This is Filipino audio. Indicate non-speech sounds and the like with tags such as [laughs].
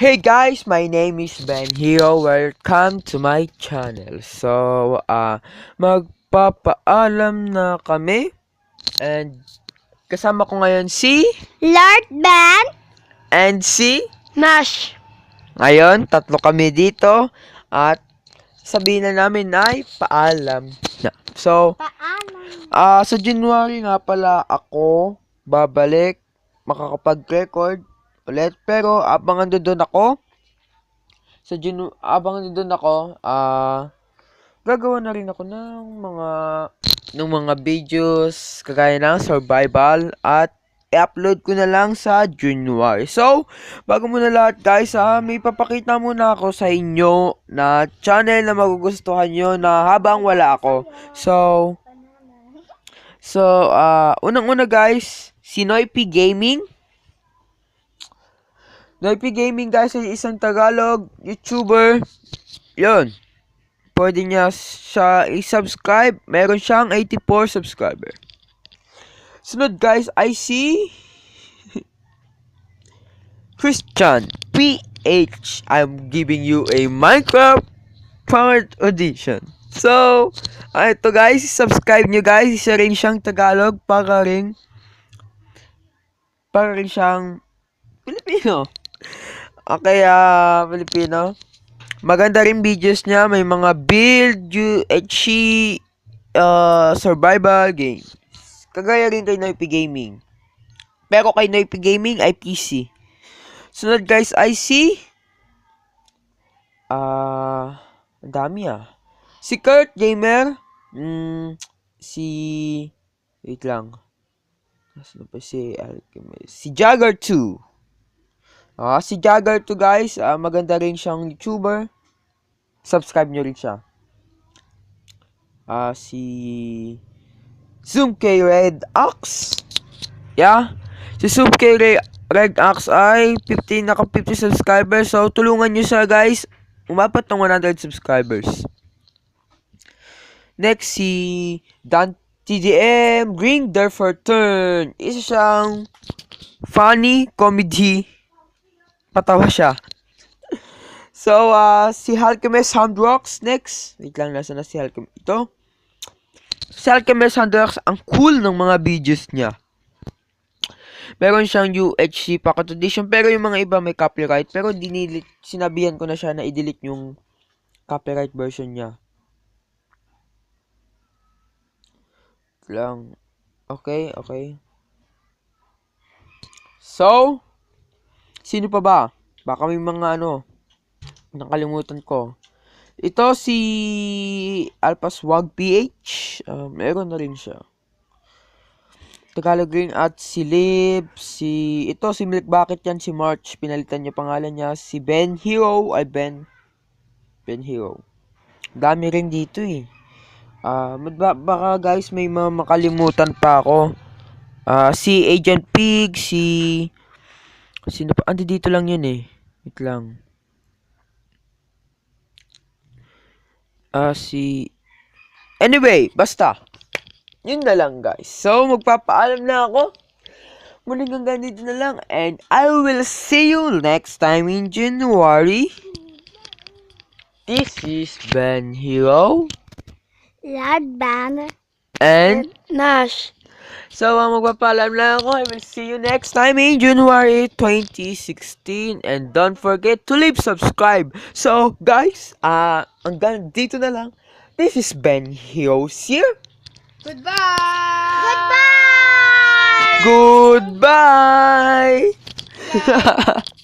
Hey guys, my name is Ben Hero. Welcome to my channel. So, ah, magpapaalam na kami. And kasama ko ngayon si Lord Ben and si Nash. ngayon, tatlo kami dito at sabihin na namin ay paalam na. So, Paalam. ah sa January nga pala ako babalik makakapag-record ulit pero abang doon ako sa Janu abang doon ako ah gagawa na rin ako ng mga ng mga videos kagaya ng survival at i-upload ko na lang sa January. So, bago muna lahat guys ha, may papakita muna ako sa inyo na channel na magugustuhan nyo na habang wala ako. So, So, ah, unang-una guys, si Noipi Gaming. Noipi Gaming guys ay isang Tagalog YouTuber. Yun. Pwede niya siya i-subscribe. Meron siyang 84 subscriber. Sunod guys, I see [laughs] Christian PH. I'm giving you a Minecraft part audition. So, ah, ito guys, subscribe nyo guys. Isa rin siyang Tagalog para rin para rin siyang Pilipino. Okay, ah, Pilipino. Maganda rin videos niya. May mga build, UHC, uh, survival games. Kagaya rin kay Noipi Gaming. Pero kay Noipi Gaming ay PC. Sunod guys, I see ah, ang dami ah. Si Kurt Gamer, mm, si, wait lang. Nasaan pa si Alchemist? Si Jagger 2. Ah, si Jagger 2 guys, ah, maganda rin siyang YouTuber. Subscribe nyo rin siya. Ah, si Zoom K Red Ox. Yeah. Si Zoom K Re- Red Ox ay 15 naka 50 subscribers. So tulungan nyo siya guys. Umapat ng 100 subscribers. Next, si Dan TDM Green Therefore Turn. Isa siyang funny comedy. Patawa siya. so, ah si Halkemes Handrocks next. Wait lang, nasa na si Halkemes. Ito. Si Halkemes Handrocks, ang cool ng mga videos niya. Meron siyang UHC Packet Edition, pero yung mga iba may copyright. Pero dinilit, sinabihan ko na siya na i-delete yung copyright version niya. lang. Okay, okay. So, sino pa ba? Baka may mga ano, nakalimutan ko. Ito si Alpaswag PH. Uh, meron na rin siya. Tagalog rin at si Lib, si... Ito, si Milk Bucket yan, si March. Pinalitan niya pangalan niya. Si Ben Hero, ay Ben. Ben Hero. Dami rin dito eh. Ah, uh, baka guys may mga makalimutan pa ako. Ah, uh, si Agent Pig, si Sino pa? Andi dito lang 'yun eh. Wait lang. Ah, uh, si Anyway, basta. Yun na lang guys. So, magpapaalam na ako. Muling hanggang dito na lang. And I will see you next time in January. This is Ben Hero. Lord Ben And Nash. So, ang magpapaalam lang ako. I will see you next time in January 2016. And don't forget to leave subscribe. So, guys, ah, uh, hanggang dito na lang. This is Ben Heroes here. Goodbye! Goodbye! [laughs]